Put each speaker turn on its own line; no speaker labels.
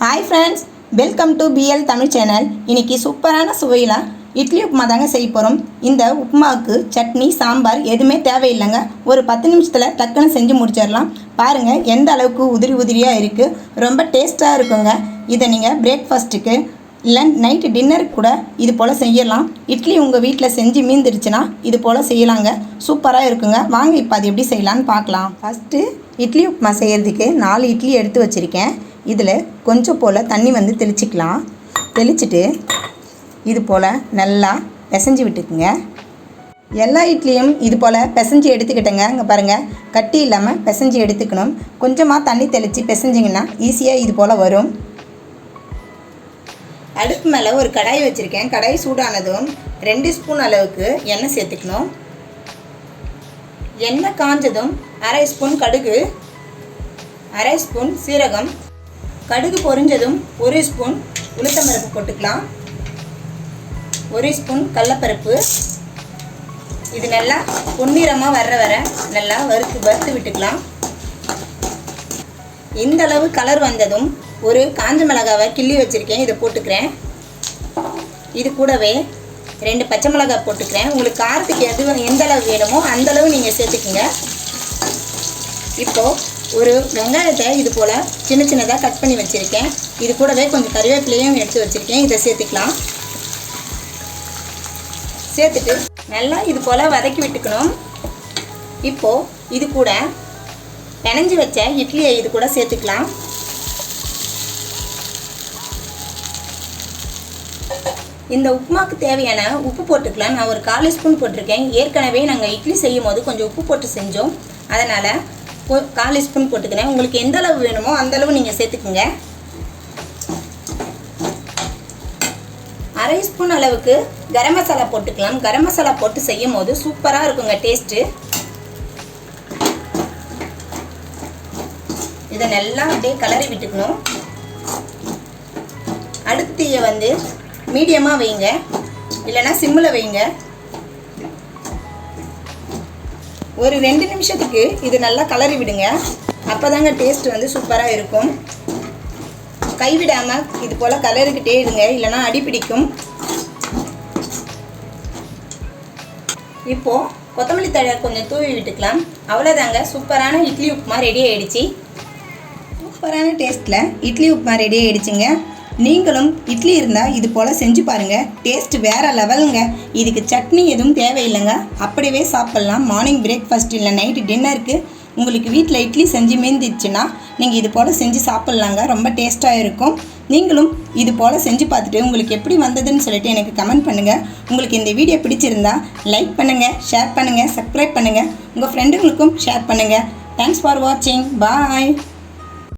Hi friends welcome to PL Tamil channel இன்றைக்கி சூப்பரான சுவையில் இட்லி உப்புமா தாங்க செய்ய போகிறோம் இந்த உப்புமாவுக்கு சட்னி சாம்பார் எதுவுமே தேவையில்லைங்க. ஒரு பத்து நிமிஷத்தில் டக்குன்னு செஞ்சு முடிச்சிடலாம். பாருங்கள் எந்த அளவுக்கு உதிரி உதிரியாக இருக்குது ரொம்ப டேஸ்ட்டாக இருக்குங்க. இதை நீங்கள் பிரேக்ஃபாஸ்ட்டுக்கு இல்லை நைட்டு டின்னருக்கு கூட இது போல் செய்யலாம். இட்லி உங்கள் வீட்டில் செஞ்சு மீந்துருச்சுன்னா இது போல் செய்யலாங்க. சூப்பராக இருக்குங்க. வாங்க இப்போ அது எப்படி செய்யலான்னு பார்க்கலாம். ஃபஸ்ட்டு இட்லி உப்புமா செய்கிறதுக்கு நாலு இட்லி எடுத்து வச்சுருக்கேன். இதில் கொஞ்சம் போல் தண்ணி வந்து தெளிச்சிக்கலாம். தெளிச்சிட்டு இது போல் நல்லா பிசைஞ்சு விட்டுக்குங்க. எல்லா இட்லியும் இது போல் பிசைஞ்சு எடுத்துக்கிட்டேங்க. இங்கே பாருங்கள் கட்டி இல்லாமல் பிசைஞ்சு எடுத்துக்கணும். கொஞ்சமாக தண்ணி தெளித்து பிசைஞ்சிங்கன்னா ஈஸியாக இது போல் வரும். அடுப்பு மேலே ஒரு கடாய் வச்சுருக்கேன். கடாய் சூடானதும் ரெண்டு ஸ்பூன் அளவுக்கு எண்ணெய் சேர்த்துக்கணும். எண்ணெய் காஞ்சதும் அரை ஸ்பூன் கடுகு அரை ஸ்பூன் சீரகம் கடுகு பொரிஞ்சதும் ஒரு ஸ்பூன் உளுத்தம்பருப்பு போட்டுக்கலாம். ஒரு ஸ்பூன் கடலப்பருப்பு. இது நல்லா பொன்னிறமாக வர்ற வர நல்லா வறுத்து வறுத்து விட்டுக்கலாம். இந்த அளவு கலர் வந்ததும் ஒரு காஞ்ச மிளகாவை கிள்ளி வச்சுருக்கேன் இதை போட்டுக்கிறேன். இது கூடவே ரெண்டு பச்சை மிளகாய் போட்டுக்கிறேன். உங்களுக்கு காரத்துக்கு எது எந்த அளவு வேணுமோ அந்தளவு நீங்கள் சேர்த்துக்குங்க. இப்போது ஒரு வெங்காயத்தை இது போல் சின்ன சின்னதாக கட் பண்ணி வச்சுருக்கேன். இது கூடவே கொஞ்சம் கறிவேப்பிலையும் எடுத்து வச்சுருக்கேன். இதை சேர்த்துக்கலாம். சேர்த்துட்டு நல்லா இது போல் வதக்கி விட்டுக்கணும். இப்போது இது கூட பிணைஞ்சு வச்ச இட்லியை இது கூட சேர்த்துக்கலாம். இந்த உப்புமாக்கு தேவையான உப்பு போட்டுக்கலாம். நான் ஒரு கால் ஸ்பூன் போட்டிருக்கேன். ஏற்கனவே நாங்கள் இட்லி செய்யும் போது கொஞ்சம் உப்பு போட்டு செஞ்சோம். அதனால் கால் ஸ்பூன் போட்டுக்கிறேன். உங்களுக்கு எந்த அளவு வேணுமோ அந்த அளவு நீங்கள் சேர்த்துக்குங்க. அரை ஸ்பூன் அளவுக்கு கரம் மசாலா போட்டுக்கலாம். கரம் மசாலா போட்டு செய்யும் போது சூப்பராக இருக்குங்க டேஸ்ட்டு இதை நல்லா அப்படியே கலரி விட்டுக்கணும். அடுப்பு வந்து மீடியமாக வைங்க. இல்லைன்னா சிம்மில் வைங்க. ஒரு ரெண்டு நிமிஷத்துக்கு இது நல்லா கலரி விடுங்க. அப்போ தாங்க டேஸ்ட் வந்து சூப்பராக இருக்கும். கைவிடாமல் இது போல் கலருக்கிட்டே இருங்க இல்லைன்னா அடி பிடிக்கும். இப்போது கொத்தமல்லி தழை கொஞ்சம் தூவி விட்டுக்கலாம். அவ்வளோதாங்க சூப்பரான இட்லி உப்புமா ரெடி ஆகிடுச்சி சூப்பரான டேஸ்ட்டில் இட்லி உப்புமா ரெடி ஆகிடுச்சிங்க நீங்களும் இட்லி இருந்தால் இது போல் செஞ்சு பாருங்கள் டேஸ்ட் வேறு லெவலுங்க. இதுக்கு சட்னி எதுவும் தேவையில்லைங்க. அப்படியே சாப்பிட்லாம். மார்னிங் பிரேக்ஃபாஸ்ட் இல்லை நைட்டு டின்னருக்கு உங்களுக்கு வீட்டில் இட்லி செஞ்சு மீந்துச்சுன்னா நீங்கள் இது போல் செஞ்சு சாப்பிட்லாங்க. ரொம்ப டேஸ்ட்டாக இருக்கும். நீங்களும் இது போல் செஞ்சு பார்த்துட்டு உங்களுக்கு எப்படி வந்ததுன்னு சொல்லிட்டு எனக்கு கமெண்ட் பண்ணுங்கள் உங்களுக்கு இந்த வீடியோ பிடிச்சிருந்தா லைக் பண்ணுங்கள் ஷேர் பண்ணுங்கள் சப்ஸ்கிரைப் பண்ணுங்கள் உங்கள் ஃப்ரெண்டுங்களுக்கும் ஷேர் பண்ணுங்கள் தேங்க்ஸ் ஃபார் வாட்சிங் பாய்